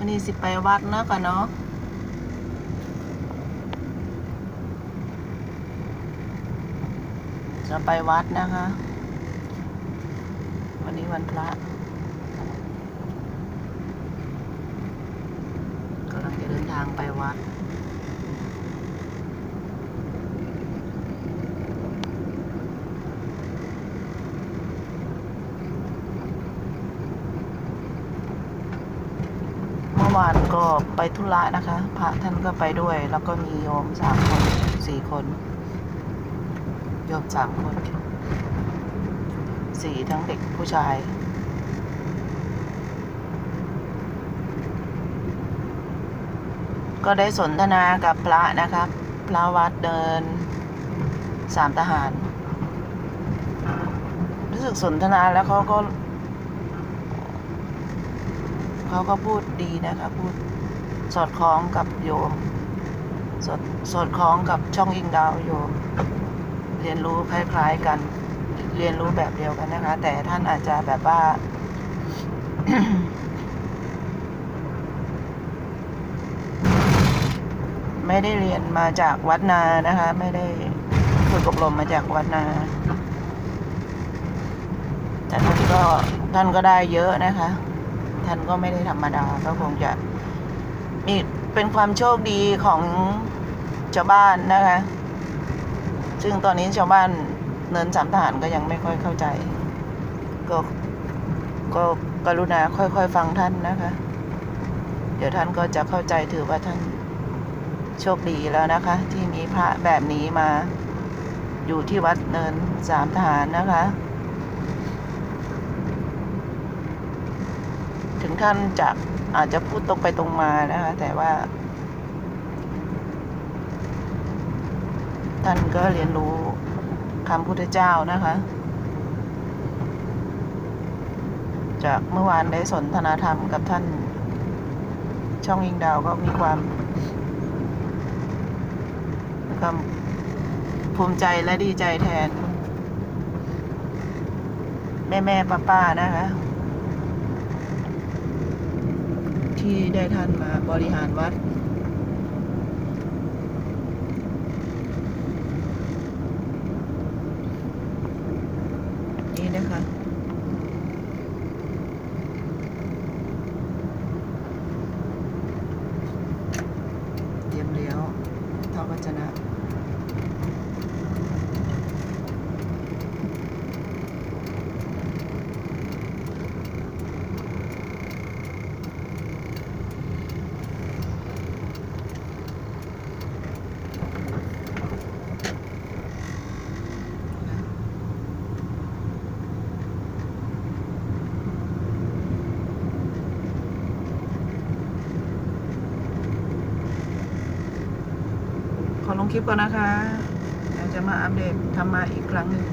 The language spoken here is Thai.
ันนี้สิไปวัดเนาะกันเนาะจะไปวัดนะคะ วันนี้วันพระกำลังจะเดินทางไปวัด มื่อวานก็ไปธุระนะคะ พระท่านก็ไปด้วย แล้วก็มีโยมสามคนสี่คน โยมสามคนสี่ทั้งเด็กผู้ชาย ก็ได้สนทนากับพระนะครับ พระวัดเดินสามทหาร รู้สึกสนทนาแล้วเขาก็ เขาก็พูดดีนะคะพูดสอดคล้องกับโยม สอดสอดคล้องกับช่องอิงดาวโยม เรียนรู้คล้ายๆกัน เรียนรู้แบบเดียวกันนะคะ แต่ท่านอาจจะแบบว่าไม่ได้เรียนมาจากวัดนานะคะ ไม่ได้ฝึกอบรมมาจากวัดนาแต่ท่านก็ท่านก็ได้เยอะนะคะ ท่านก็ไม่ได้ธรรมดาก็คงจะมีเป็นความโชคดีของชาวบ้านนะคะ ซึ่งตอนนี้ชาวบ้านเนินสามทหารก็ยังไม่ค่อยเข้าใจ ก็ก็กรุณาค่อยๆ ฟังท่านนะคะ เดี๋ยวท่านก็จะเข้าใจถือว่าท่านโชคดีแล้วนะคะ ที่มีพระแบบนี้มาอยู่ที่วัดเนินสามทหารนะคะ งท่านจะอาจจะพูดตรงไปตรงมานะคะ แต่ว่า ท่านก็เรียนรู้คำพุทธเจ้านะคะ จากเมื่อวานได้สนทนาธรรมกับท่านช่องยิงดาวก็มีความความภูมิใจและดีใจแทน แม่แม่ป้าป้าๆนะคะ ที่ได้ท่านมาบริหารวัด นี่นะคะ เตรียมเลี้ยวท่ากัจนะ ลงคลิปก่อนนะคะเดี๋ยวจะมาอัปเดตทำมาอีกครั้งหนึ่ง